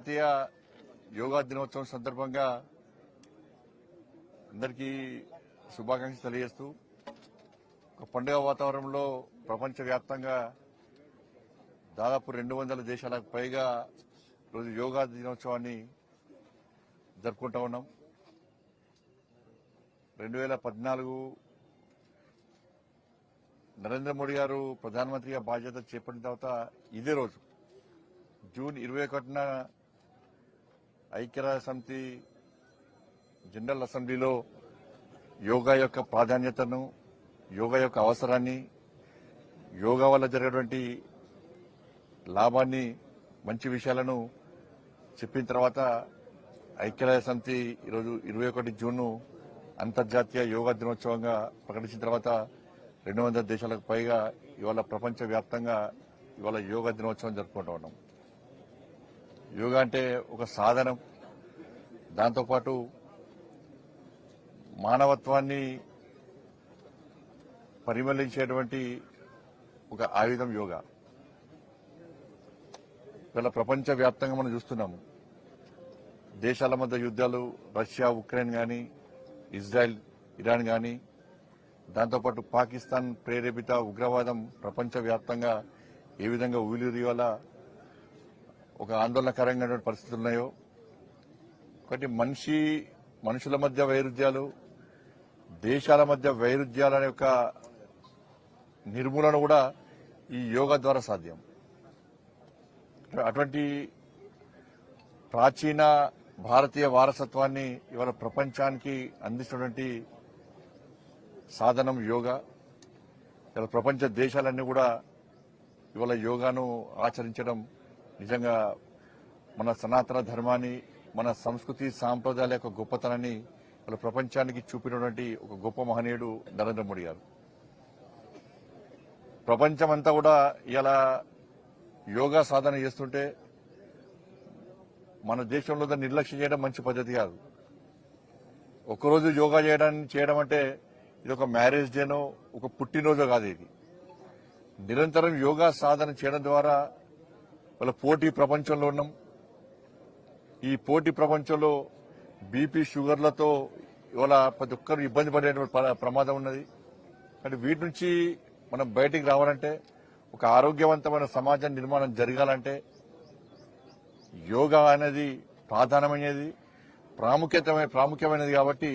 జాతీయ యోగా దినోత్సవం సందర్భంగా అందరికీ శుభాకాంక్షలు తెలియజేస్తూ ఒక పండుగ వాతావరణంలో ప్రపంచవ్యాప్తంగా దాదాపు రెండు వందల దేశాలకు పైగా రోజు యోగా దినోత్సవాన్ని జరుపుకుంటా ఉన్నాం. రెండు వేల పద్నాలుగు నరేంద్ర మోడీ గారు ప్రధానమంత్రిగా బాధ్యత చేపట్టిన తర్వాత ఇదే రోజు జూన్ ఇరవై ఒకటిన ఐక్యరాజ్య సమితి జనరల్ అసెంబ్లీలో యోగా యొక్క ప్రాధాన్యతను యోగా యొక్క అవసరాన్ని యోగా వల్ల జరిగేటువంటి లాభాన్ని మంచి విషయాలను చెప్పిన తర్వాత ఐక్యరాజ్య సమితి ఈరోజు ఇరవై ఒకటి జూన్ను అంతర్జాతీయ యోగా దినోత్సవంగా ప్రకటించిన తర్వాత రెండు వందల దేశాలకు పైగా ఇవాళ ప్రపంచవ్యాప్తంగా ఇవాళ యోగా దినోత్సవం జరుపుకుంటూ ఉన్నాం. యోగా అంటే ఒక సాధనం. దాంతోపాటు మానవత్వాన్ని పరిమళించేటువంటి ఒక ఆయుధం యోగా. ఇలా ప్రపంచవ్యాప్తంగా మనం చూస్తున్నాము. దేశాల మధ్య యుద్ధాలు రష్యా ఉక్రెయిన్ కానీ ఇజ్రాయెల్ ఇరాన్ కానీ దాంతోపాటు పాకిస్తాన్ ప్రేరేపిత ఉగ్రవాదం ప్రపంచవ్యాప్తంగా ఏ విధంగా ఊలిరియాల ఒక ఆందోళనకరంగా పరిస్థితులు ఉన్నాయో? ఒకటి మనిషి మనుషుల మధ్య వైరుధ్యాలు దేశాల మధ్య వైరుధ్యాల యొక్క నిర్మూలన కూడా ఈ యోగా ద్వారా సాధ్యం. అటువంటి ప్రాచీన భారతీయ వారసత్వాన్ని ఇవాళ ప్రపంచానికి అందిస్తున్నటువంటి సాధనం యోగా. ఇవాళ ప్రపంచ దేశాలన్నీ కూడా ఇవాళ యోగాను ఆచరించడం నిజంగా మన సనాతన ధర్మాన్ని మన సంస్కృతి సాంప్రదాయాల యొక్క గొప్పతనాన్ని వాళ్ళ ప్రపంచానికి చూపినటువంటి ఒక గొప్ప మహనీయుడు నరేంద్ర మోడీ గారు. ప్రపంచమంతా కూడా ఇలా యోగా సాధన చేస్తుంటే మన దేశంలో దాన్ని నిర్లక్ష్యం చేయడం మంచి పద్ధతి కాదు. ఒక్కరోజు యోగా చేయడం చేయడం అంటే ఇది ఒక మ్యారేజ్ డేనో ఒక పుట్టినరోజో కాదు ఇది. నిరంతరం యోగా సాధన చేయడం ద్వారా వాళ్ళ పోటీ ప్రపంచంలో ఉన్నాం. ఈ పోటీ ప్రపంచంలో బీపీ షుగర్లతో ఇవాళ ప్రతి ఒక్కరు ఇబ్బంది పడేటువంటి ప్రమాదం ఉన్నది. అంటే వీటి నుంచి మనం బయటికి రావాలంటే ఒక ఆరోగ్యవంతమైన సమాజం నిర్మాణం జరగాలంటే యోగా అనేది ప్రాధాన్యమైనది ప్రాముఖ్యత ప్రాముఖ్యమైనది కాబట్టి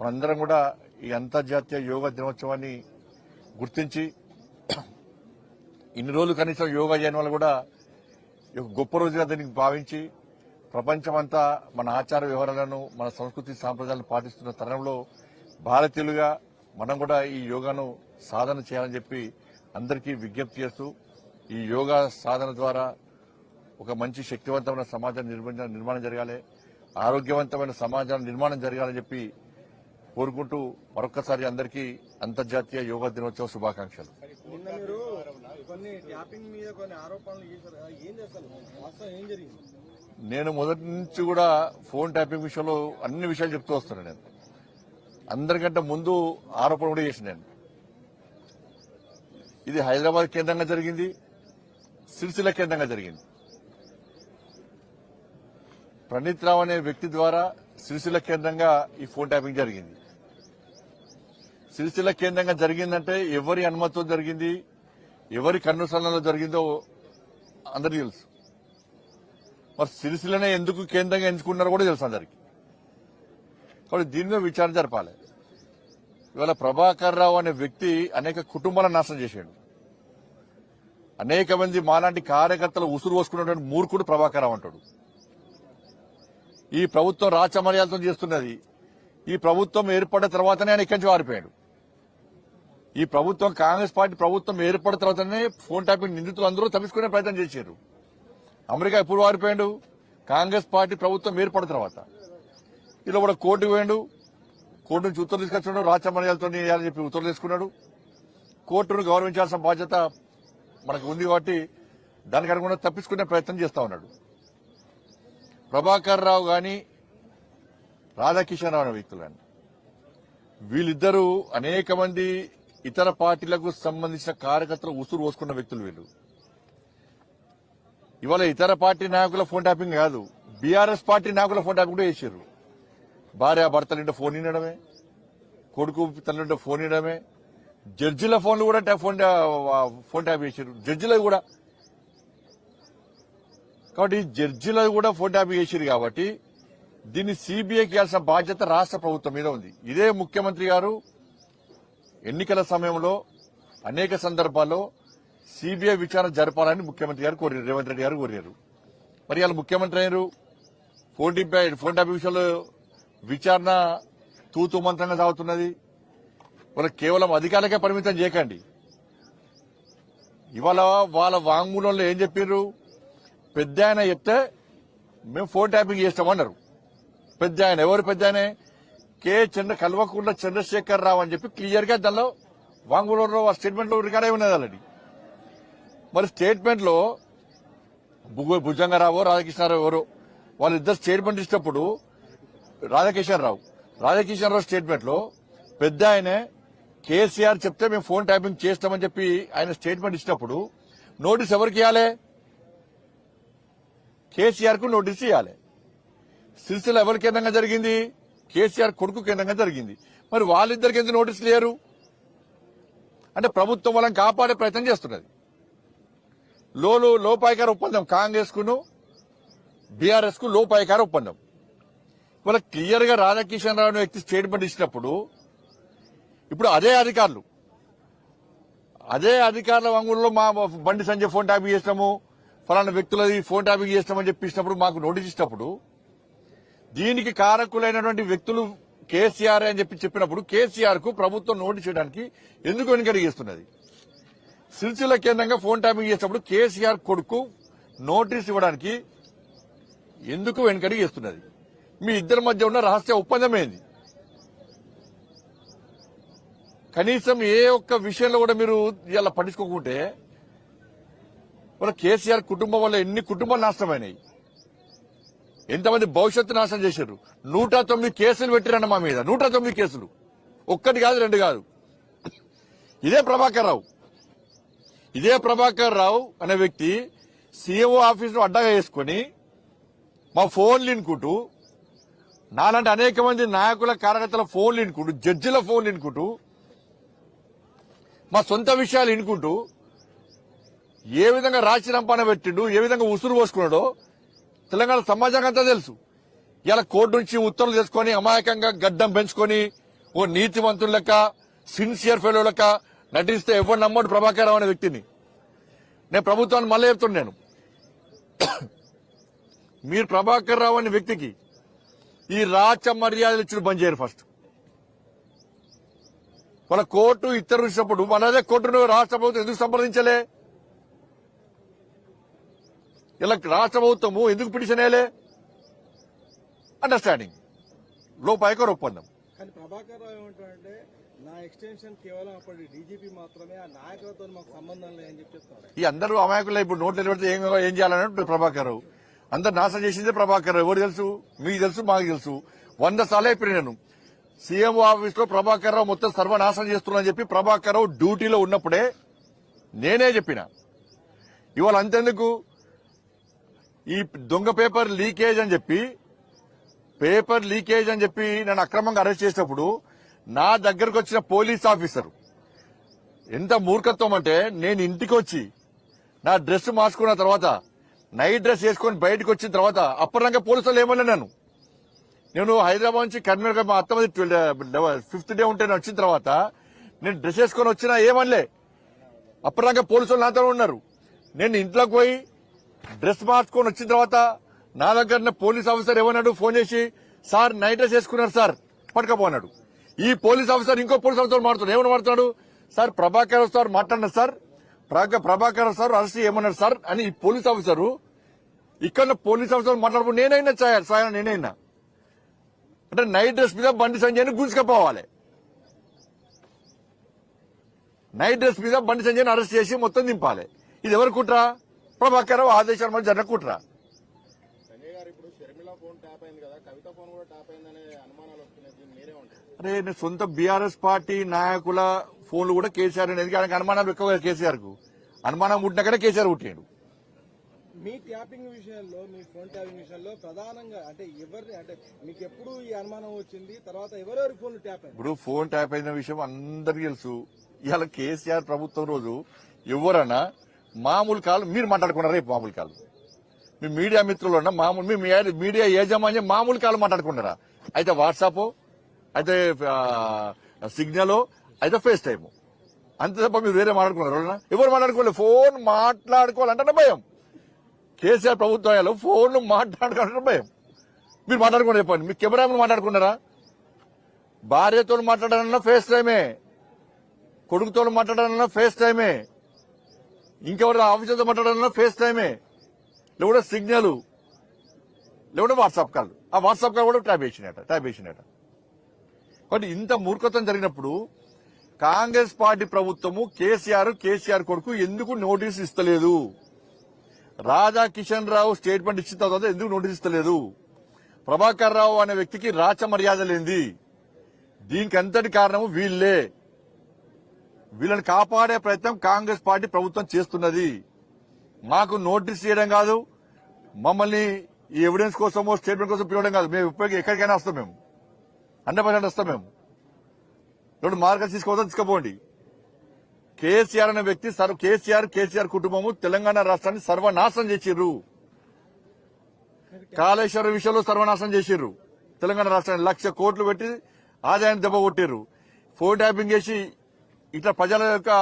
మనందరం కూడా ఈ అంతర్జాతీయ యోగా దినోత్సవాన్ని గుర్తించి ఇన్ని రోజులు కనీసం యోగా చేయని వాళ్ళు కూడా గొప్ప రోజుగా దీనికి భావించి ప్రపంచమంతా మన ఆచార వ్యవహారాలను మన సంస్కృతి సాంప్రదాయాలను పాటిస్తున్న తరుణంలో భారతీయులుగా మనం కూడా ఈ యోగాను సాధన చేయాలని చెప్పి అందరికీ విజ్ఞప్తి చేస్తూ ఈ యోగా సాధన ద్వారా ఒక మంచి శక్తివంతమైన సమాజం నిర్మించ- నిర్మాణం జరగాలి ఆరోగ్యవంతమైన సమాజం నిర్మాణం జరగాలని చెప్పి కోరుకుంటూ మరొక్కసారి అందరికీ అంతర్జాతీయ యోగా దినోత్సవ శుభాకాంక్షలు. నిన్న మీరు కొన్ని ట్యాపింగ్ మీద కొన్ని ఆరోపణలు చేశారు. ఏం చేస్తారు? వాస్తవం ఏం జరిగింది? నేను మొదటి నుంచి కూడా ఫోన్ ట్యాపింగ్ విషయంలో అన్ని విషయాలు చెప్తూ వస్తున్నాను నేను. అందరికంటే ముందు ఆరోపణ కూడా చేసిన నేను. ఇది హైదరాబాద్ కేంద్రంగా జరిగింది సిరిసిల్ల కేంద్రంగా జరిగింది. ప్రణీత్ రావు అనే వ్యక్తి ద్వారా సిరిసిల్ల కేంద్రంగా ఈ ఫోన్ ట్యాపింగ్ జరిగింది. సిరిసిల్ల కేంద్రంగా జరిగిందంటే ఎవరి అనుమతితో జరిగింది? ఎవరి కన్నుసరణలో జరిగిందో అందరికీ తెలుసు. మరి సిరిసిల్లనే ఎందుకు కేంద్రంగా ఎంచుకున్నారో కూడా తెలుసు అందరికి. కాబట్టి దీని మీద విచారణ జరపాలి. ఇవాళ ప్రభాకర్ రావు అనే వ్యక్తి అనేక కుటుంబాలను నాశనం చేశాడు. అనేక మంది మాలాంటి కార్యకర్తలు ఉసురు పోసుకున్నటువంటి మూర్ఖుడు ప్రభాకర్ రావు అంటాడు. ఈ ప్రభుత్వం రాచమర్యాదతో చేస్తున్నది. ఈ ప్రభుత్వం ఏర్పడిన తర్వాతనే ఆయన ఇక్కడి నుంచి వారిపోయాడు. ఈ ప్రభుత్వం కాంగ్రెస్ పార్టీ ప్రభుత్వం ఏర్పడిన తర్వాతనే ఫోన్ ట్యాపింగ్ నిందితులు అందరూ తప్పించుకునే ప్రయత్నం చేశారు. అమెరికా ఎప్పుడు వారిపోయాడు? కాంగ్రెస్ పార్టీ ప్రభుత్వం ఏర్పడిన తర్వాత. ఇలా కూడా కోర్టుకు పోయాడు. కోర్టు నుంచి ఉత్తర్వులు తీసుకొచ్చున్నాడు రాచమర్యాలతో వేయాలని చెప్పి ఉత్తర్వులు తీసుకున్నాడు. కోర్టును గౌరవించాల్సిన బాధ్యత మనకు ఉంది కాబట్టి దానికి అనుగుణంగా తప్పించుకునే ప్రయత్నం చేస్తా ఉన్నాడు. ప్రభాకర్ రావు కానీ రాధాకిషన్ రావు అనే వ్యక్తులు కానీ వీళ్ళిద్దరూ అనేక మంది ఇతర పార్టీలకు సంబంధించిన కార్యకర్తలు ఉసురు పోసుకున్న వ్యక్తులు వీళ్ళు. ఇవాళ ఇతర పార్టీ నాయకుల ఫోన్ ట్యాపింగ్ కాదు బీఆర్ఎస్ పార్టీ నాయకుల ఫోన్ ట్యాపింగ్ కూడా చేశారు భార్య భర్తలుంటే ఫోన్ వినడమే కొడుకు తల్లింటే ఫోన్ ఇవ్వడమే జడ్జిల ఫోన్లు కూడా ఫోన్ ఫోన్ ట్యాప్ చేశారు జడ్జిలకు కూడా. కాబట్టి జడ్జిలకు కూడా ఫోన్ ట్యాప్ చేశారు కాబట్టి దీన్ని సిబిఐకి ఇవ్వాల్సిన బాధ్యత రాష్ట్ర ప్రభుత్వం మీద ఉంది. ఇదే ముఖ్యమంత్రి గారు ఎన్నికల సమయంలో అనేక సందర్భాల్లో సిబిఐ విచారణ జరపాలని ముఖ్యమంత్రి గారు కోరారు రేవంత్ రెడ్డి గారు కోరారు. మరి వాళ్ళ ముఖ్యమంత్రి అయ్యారు ఫోన్ ట్యాప్ ఫోన్ ట్యాప్ విషయంలో విచారణ తూతూ మంత్రంగా సాగుతున్నది. వాళ్ళ కేవలం అధికారులకే పరిమితం చేయకండి. ఇవాళ వాళ్ళ వాంగ్మూలంలో ఏం చెప్పారు పెద్ద ఆయన చెప్తే మేము ఫోన్ ట్యాపింగ్ చేస్తామన్నారు. పెద్ద ఆయన ఎవరు? పెద్ద ఆయనే? కే చంద్ర కల్వకుంట్ల చంద్రశేఖర్ రావు అని చెప్పి క్లియర్గా దానిలో వాంగులూరులో ఆ స్టేట్మెంట్లో రికార్డ్ అయి ఉన్నది ఆల్రెడీ. మరి స్టేట్మెంట్లో భుజ- భుజంగరావు రాధాకృష్ణారావు ఎవరు వాళ్ళిద్దరు స్టేట్మెంట్ ఇచ్చినప్పుడు రాధాకిషన్రావు రాధాకిషన్రావు రావు స్టేట్మెంట్లో పెద్ద ఆయనే కేసీఆర్ చెప్తే మేము ఫోన్ ట్యాపింగ్ చేస్తామని చెప్పి ఆయన స్టేట్మెంట్ ఇచ్చినప్పుడు నోటీస్ ఎవరికి ఇవ్వాలి? కేసీఆర్కు నోటీస్ ఇవ్వాలి. సిరిసిల్ల ఎవరి కేంద్రంగా జరిగింది? కేసీఆర్ కొడుకు కేంద్రంగా జరిగింది. మరి వాళ్ళిద్దరికి ఎందుకు నోటీసులు లేరు అంటే ప్రభుత్వం వాళ్ళని కాపాడే ప్రయత్నం చేస్తున్నది. లోలు లోపాయికార ఒప్పందం కాంగ్రెస్ కును బీఆర్ఎస్కు లోపాయికార ఒప్పందం. ఇవాళ క్లియర్గా రాధాకిషన్ రావు వ్యక్తి స్టేట్మెంట్ ఇచ్చినప్పుడు ఇప్పుడు అదే అధికారులు. అదే అధికారుల వంగుల్లో మా బండి సంజయ్ ఫోన్ ట్యాపింగ్ చేసినాము ఫలానా వ్యక్తులది ఫోన్ ట్యాపింగ్ చేసినామని చెప్పినప్పుడు మాకు నోటీస్ ఇచ్చినప్పుడు దీనికి కారకులైనటువంటి వ్యక్తులు కేసీఆర్ అని చెప్పి చెప్పినప్పుడు కేసీఆర్కు ప్రభుత్వం నోటీస్ చేయడానికి ఎందుకు వెనుకడిగిస్తున్నది సిరిసిల్ల కేంద్రంగా ఫోన్ ట్యాపింగ్ చేసినప్పుడు కేసీఆర్ కొడుకు నోటీస్ ఇవ్వడానికి ఎందుకు వెనుకడిగిస్తున్నది మీ ఇద్దరి మధ్య ఉన్న రహస్య ఒప్పందం ఏంది? కనీసం ఏ ఒక్క విషయంలో కూడా మీరు ఇలా పట్టించుకోకుంటే మన కేసీఆర్ కుటుంబం వల్ల ఎన్ని కుటుంబాలు నాశనమైనాయి? ఎంతమంది భవిష్యత్తు నాశనం చేశారు? నూట తొమ్మిది కేసులు పెట్టిరన్న మా మీద. నూట తొమ్మిది కేసులు. ఒక్కటి కాదు రెండు కాదు. ఇదే ప్రభాకర్ రావు. ఇదే ప్రభాకర్ రావు అనే వ్యక్తి సీఎంఓ ఆఫీసును అడ్డగా వేసుకొని మా ఫోన్లు ఇన్కుంటూ నాలాంటి అనేక మంది నాయకుల కార్యకర్తల ఫోన్లు ఇన్కుంటూ జడ్జిల ఫోన్లు ఇన్కుంటూ మా సొంత విషయాలు ఇన్కుంటూ ఏ విధంగా రాచి రంపాన పెట్టిండు ఏ విధంగా ఉసురు పోసుకున్నాడో తెలంగాణ సమాజానికి అంతా తెలుసు. ఇలా కోర్టు నుంచి ఉత్తర్వులు తెచ్చుకొని అమాయకంగా గడ్డం పెంచుకొని ఓ నీతివంతుల లెక్క సిన్సియర్ ఫెలో లెక్క నటిస్తే ఎవరు నమ్మడు ప్రభాకర్ అనే వ్యక్తిని. నేను ప్రభుత్వాన్ని మళ్ళీ చెప్తున్నాను మీరు ప్రభాకర్ రావు అనే వ్యక్తికి ఈ రాచ మర్యాదలు ఇచ్చిన బంద్ చేయరు ఫస్ట్. వాళ్ళ కోర్టు ఇతరు ఇచ్చినప్పుడు మనదే కోర్టును రాష్ట్ర ప్రభుత్వం ఎందుకు సంప్రదించలే? ఇలా రాష్ట్ర ప్రభుత్వము ఎందుకు పిటిషన్ వేయలే? అండర్స్టాండింగ్ లోపాయకర ఒప్పందం. కానీ ప్రభాకర్ రావు ఏమంటాడంటే నా ఎక్స్టెన్షన్ కేవలం అప్పటి డీజీపీ మాత్రమే ఆ నాయకులతో మాకు సంబంధం లేదని చెప్పి చెప్తాడు ఈ అందరూ అమాయకులు ఇప్పుడు నోట్లు నిలబడితే ఏం ఏం చేయాలని ప్రభాకర్ రావు. అందరు నాశనం చేసిందే ప్రభాకర్ రావు. ఎవరు తెలుసు? మీకు తెలుసు మాకు తెలుసు. వంద సార్లు అయిపోయి నేను. సీఎం ఆఫీస్లో ప్రభాకర్ రావు మొత్తం సర్వనాశనం చేస్తున్నా చెప్పి ప్రభాకర్ రావు డ్యూటీలో ఉన్నప్పుడే నేనే చెప్పిన. ఇవాళ అంతెందుకు? ఈ దొంగ పేపర్ లీకేజ్ అని చెప్పి పేపర్ లీకేజ్ అని చెప్పి నన్ను అక్రమంగా అరెస్ట్ చేసినప్పుడు నా దగ్గరకు వచ్చిన పోలీస్ ఆఫీసర్. ఎంత మూర్ఖత్వం అంటే నేను ఇంటికి వచ్చి నా డ్రెస్ మార్చుకున్న తర్వాత నైట్ డ్రెస్ వేసుకొని బయటకు వచ్చిన తర్వాత అప్పటిదాకా పోలీసులు ఏమన్నా నేను నేను హైదరాబాద్ నుంచి కర్నూలు మా అత్తమది ఫిఫ్త్ డే ఉంటే నేను వచ్చిన తర్వాత నేను డ్రెస్ వేసుకొని వచ్చినా ఏమనలే. అప్పటిదాకా పోలీసులు నాతో ఉన్నారు. నేను ఇంట్లోకి పోయి డ్రెస్ మార్చుకొని వచ్చిన తర్వాత నా దగ్గర పోలీస్ ఆఫీసర్ ఏమన్నాడు? ఫోన్ చేసి సార్ నైట్ డ్రెస్ వేసుకున్నారు సార్ పట్టుకపోన్నాడు. ఈ పోలీస్ ఆఫీసర్ ఇంకో పోలీస్ ఆఫీసర్ మాట్లాడు ఏమని మాట్లాడు సార్ ప్రభాకర్ సార్ మాట్లాడినారు సార్. ప్రభాకర్ సార్ అరెస్ట్ ఏమన్నారు సార్ అని ఈ పోలీస్ ఆఫీసరు ఇక్కడ పోలీస్ ఆఫీసర్ మాట్లాడుకుంటూ నేనైనా సాయం సాయం నేనైనా. అంటే నైట్ డ్రెస్ మీద బండి సంజయ్ని గుంజుకపోవాలి. నైట్ డ్రెస్ మీద బండి సంజయ్ని అరెస్ట్ చేసి మొత్తం దింపాలి. ఇది ఎవరు కుట్రా? ప్రభాకర్ రావు ఆదేశాల మధ్య జరిగిన కుట్రా అరే నేను సొంత బీఆర్ఎస్ పార్టీ నాయకుల ఫోన్లు కూడా కేసీఆర్ అనేది ఆయనకు అనుమానాలు ఎక్కువ కేసీఆర్కు అనుమానం పుట్టినాకనే కేసీఆర్ పుట్టాడు. మీ ట్యాపింగ్ విషయంలో మీ ఫోన్ ట్యాపింగ్ విషయంలో ప్రధానంగా అంటే ఎవరిని అంటే మీకు ఎప్పుడు ఈ అనుమానం వచ్చింది? తర్వాత ఎవరెవరి ఫోన్ ట్యాప్ అయింది ఇప్పుడు ఫోన్ ట్యాప్ అయిన విషయం అందరికీ తెలుసు. ఇవాళ కేసీఆర్ ప్రభుత్వం రోజు ఎవరన్నా మామూలు కాలు మీరు మాట్లాడుకున్నారు రేపు మామూలు కాలు. మీ మీడియా మిత్రులు ఉన్న మామూలు మీ మీడియా యాజమాన్యం మామూలు కాలు మాట్లాడుకున్నారా అయితే వాట్సాప్ అయితే సిగ్నల్ అయితే ఫేస్ టైమ్ అంతే తప్ప మీరు వేరే మాట్లాడుకున్నారు ఎవరు మాట్లాడుకోలేదు ఫోన్ మాట్లాడుకోవాలంటే భయం. కేసీఆర్ ప్రభుత్వాలు ఫోన్ మాట్లాడుకోవాలంటే భయం. మీరు మాట్లాడుకుని చెప్పండి. మీ కెమెరా మాట్లాడుకున్నారా? భార్యతో మాట్లాడాలన్నా ఫేస్ టైమే. కొడుకుతో మాట్లాడాలన్నా ఫేస్ టైమే. ఇంకెవరు ఆఫీసర్తో మాట్లాడాలన్నా ఫేస్ టైమే లేకుంటే సిగ్నల్. లేకుంటే వాట్సాప్ కాల్. ఆ వాట్సాప్ కాల్ కూడా ట్యాప్ వేసినట ట్యాప్ వేసినట కాబట్టి ఇంత మూర్ఖత్వం జరిగినప్పుడు కాంగ్రెస్ పార్టీ ప్రభుత్వము కేసీఆర్ కేసీఆర్ కొడుకు ఎందుకు నోటీస్ ఇస్తలేదు? రాజా కిషన్ రావు స్టేట్మెంట్ ఇచ్చిన తర్వాత ఎందుకు నోటీస్ ఇస్తలేదు? ప్రభాకర్ రావు అనే వ్యక్తికి రాచ మర్యాద లేంది దీనికి అంతటి కారణము వీళ్ళే వీళ్ళని కాపాడే ప్రయత్నం కాంగ్రెస్ పార్టీ ప్రభుత్వం చేస్తున్నది. మాకు నోటీస్ చేయడం కాదు. మమ్మల్ని ఈ ఎవిడెన్స్ కోసమో స్టేట్మెంట్ కోసం పిలవడం కాదు. మేము ఇప్పటికీ ఎక్కడికైనా వస్తాం మేము. హండ్రెడ్ పర్సెంట్ వస్తాం మేము. రెండు మార్గం తీసుకోవద్దా తీసుకుపోండి. కేసీఆర్ అనే వ్యక్తి సర్వ కేసీఆర్ కేసీఆర్ కుటుంబము తెలంగాణ రాష్ట్రాన్ని సర్వనాశనం చేసిర్రు. కాళేశ్వరం విషయంలో సర్వనాశనం చేసిర్రు. తెలంగాణ రాష్ట్రాన్ని లక్ష కోట్లు పెట్టి ఆదాయాన్ని దెబ్బ కొట్టిర్రు. ఫోన్ ట్యాపింగ్ చేసి ఇట్లా ప్రజల యొక్క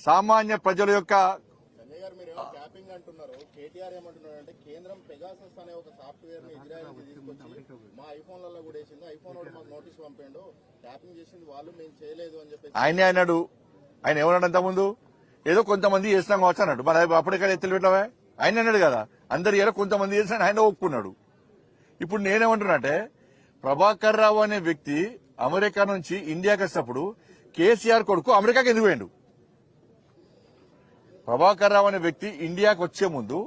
సామాన్య ప్రజల యొక్క అంటే ఆయనే అన్నాడు. ఆయన ఏమన్నాడు ముందు ఏదో కొంతమంది చేసినాం కావచ్చు అన్నాడు మరి అప్పటిక్కడ ఎత్తులు పెట్టావా? ఆయన అన్నాడు కదా. అందరు ఏదో కొంతమంది చేసిన ఆయన ఒప్పుకున్నాడు. ఇప్పుడు నేనేమంటున్నానంటే ప్రభాకర్ రావు అనే వ్యక్తి అమెరికా నుంచి ఇండియాకి వచ్చినప్పుడు కేసీఆర్ కొడుకు అమెరికాకి ఎందుకు పోయిండు? ప్రభాకర్ రావు అనే వ్యక్తి ఇండియాకు వచ్చే ముందు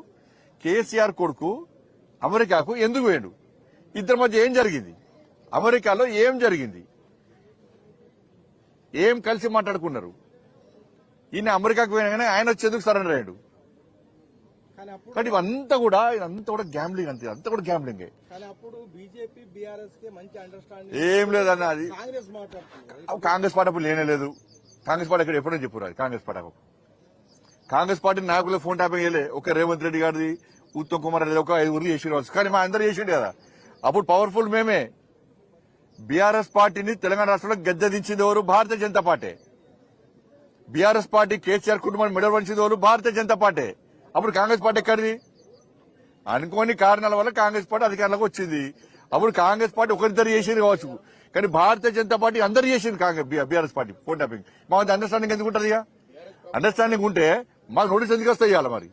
కేసీఆర్ కొడుకు అమెరికాకు ఎందుకు పోయిండు? ఇద్దరి మధ్య ఏం జరిగింది? అమెరికాలో ఏం జరిగింది? ఏం కలిసి మాట్లాడుకున్నారు? ఈయన అమెరికాకు పోయినాగానే ఆయన వచ్చేందుకు సరెండర్ అయ్యాడు? కానీ ఇవంతా కూడా ఇదంతా కూడా గ్యాంబ్లింగ్ అంతే అంతా కూడా గ్యాంబ్లింగే ఏం. లేదన్న అది. కాంగ్రెస్ పార్టీ అప్పుడు లేనే లేదు. కాంగ్రెస్ పార్టీ ఇక్కడ ఎప్పుడో చెప్పురు అది కాంగ్రెస్ పార్టీ. కాంగ్రెస్ పార్టీ నాయకులు ఫోన్ ట్యాపింగ్ చేయలే. ఒక రేవంత్ రెడ్డి గారిది ఉత్తమ్ కుమార్ రెడ్డి ఒక ఐదుగురు చేసి రావచ్చు కానీ మా అందరూ చేసిండు కదా. అప్పుడు పవర్ఫుల్ మేమే. బీఆర్ఎస్ పార్టీని తెలంగాణ రాష్ట్రంలో గద్దెదించింది ఎవరు? భారతీయ జనతా పార్టీ. బీఆర్ఎస్ పార్టీ కేసీఆర్ కుటుంబాన్ని మెడవలసింది ఎవరు? భారతీయ జనతా పార్టీ. అప్పుడు కాంగ్రెస్ పార్టీ ఎక్కడిది? అనుకోని కారణాల వల్ల కాంగ్రెస్ పార్టీ అధికారంలోకి వచ్చింది. అప్పుడు కాంగ్రెస్ పార్టీ ఒకరిద్దరు చేసింది కావచ్చు. కానీ భారతీయ జనతా పార్టీ అందరు చేసింది Congress BRS party phone tapping మా అండర్స్టాండింగ్ ఎందుకు ఉంటుంది అండర్స్టాండింగ్ ఉంటే మాకు నోటీస్ ఎందుకు వస్తాయి ఇవాళ మరి?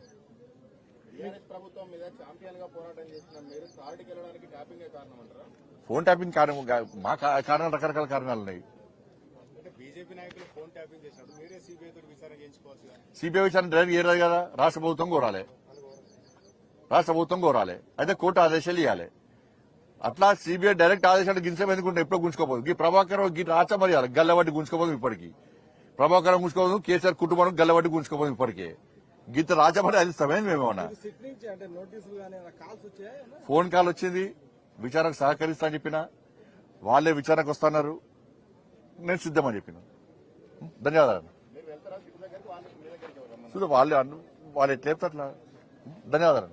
ఫోన్ ట్యాపింగ్ కారణం మా కారణాలు రకరకాల కారణాలు ఉన్నాయి. బీజేపీ నాయకులు ఫోన్ ట్యాపింగ్ మీరే సిబిఐ తోటి విచారణ చేయించుకోవచ్చు కదా సిబిఐ విచారణ డైరెక్ట్ చేయరాదు కదా? రాష్ట్ర ప్రభుత్వం కోరాలి. రాష్ట్ర ప్రభుత్వం కోరాలి. అయితే కోర్టు ఆదేశాలు ఇవ్వాలి అట్లా సిబిఐ డైరెక్ట్ ఆదేశాలు గించం ఎందుకుంటే ఎప్పుడో గుంజుకోపోదు ఈ ప్రభాకర్ గీ రాష్ట్ర మర్యాద గల్లబట్టి గుంజుకోపోదు ఇప్పటికి. ప్రభాకర్ గుంజుకోపోదు కేసీఆర్ కుటుంబం గల్లబట్టి గుంజుకోపోదు ఇప్పటికే. గీత రాచమని అది ఇస్తామేంది మేమేమన్నా ఫోన్ కాల్ వచ్చింది. విచారణకు సహకరిస్తా అని చెప్పిన. వాళ్ళే విచారణకు వస్తున్నారు. నేను సిద్ధమని చెప్పిన. ధన్యవాదాలు మీరు వాళ్ళు వాళ్ళు ఎట్లా చెప్తారు అట్లా ధన్యవాదాలు